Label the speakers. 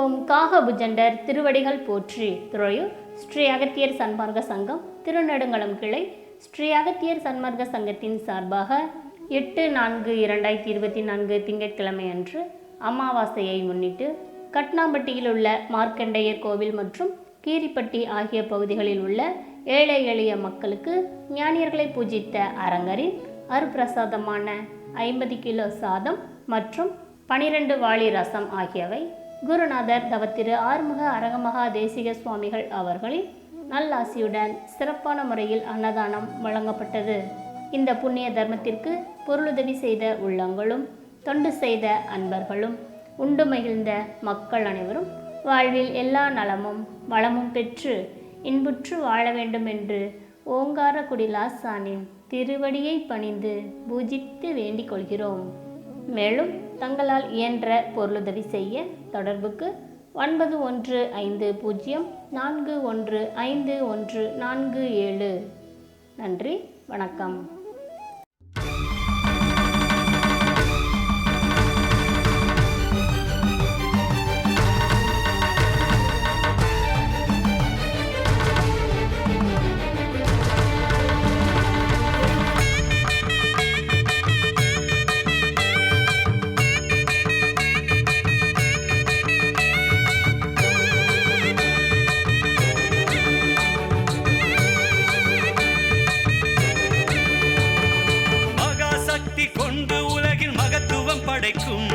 Speaker 1: ஓம் காகபுஜண்டர் திருவடிகள் போற்றி. துறையூர் ஸ்ரீ அகத்தியர் சன்மார்க்க சங்கம் திருநெடுங்களம் கிளை. ஸ்ரீ அகத்தியர் சன்மார்க்க சங்கத்தின் சார்பாக எட்டு நான்கு இரண்டாயிரத்தி இருபத்தி நான்கு திங்கட்கிழமை அன்று அமாவாசையை முன்னிட்டு கட்னாம்பட்டியில் உள்ள மார்க்கண்டேயர் கோவில் மற்றும் கீரிப்பட்டி ஆகிய பகுதிகளில் உள்ள ஏழை எளிய மக்களுக்கு ஞானியர்களை பூஜித்த அரங்கரின் அருப்பிரசாதமான ஐம்பது கிலோ சாதம் மற்றும் பனிரெண்டு வாளி ரசம் ஆகியவை குருநாதர் தவத்திரு ஆறுமுக அரங்கமகா தேசிக சுவாமிகள் அவர்களின் நல்லாசியுடன் சிறப்பான முறையில் அன்னதானம் வழங்கப்பட்டது. இந்த புண்ணிய தர்மத்திற்கு பொருளுதவி செய்த உள்ளங்களும் தொண்டு செய்த அன்பர்களும் உண்டு மகிழ்ந்த மக்கள் அனைவரும் வாழ்வில் எல்லா நலமும் வளமும் பெற்று இன்புற்று வாழ வேண்டும் என்று ஓங்கார லாசானின் திருவடியை பணிந்து பூஜித்து வேண்டிக் கொள்கிறோம். மேலும் தங்களால் இயன்ற பொருளுதவி செய்ய தொடர்புக்கு ஒன்பது ஒன்று ஐந்து பூஜ்ஜியம் நான்கு ஒன்று ஐந்து ஒன்று நான்கு ஏழு. நன்றி வணக்கம்.
Speaker 2: கொண்டு உலகில் மகத்துவம் படைக்கும்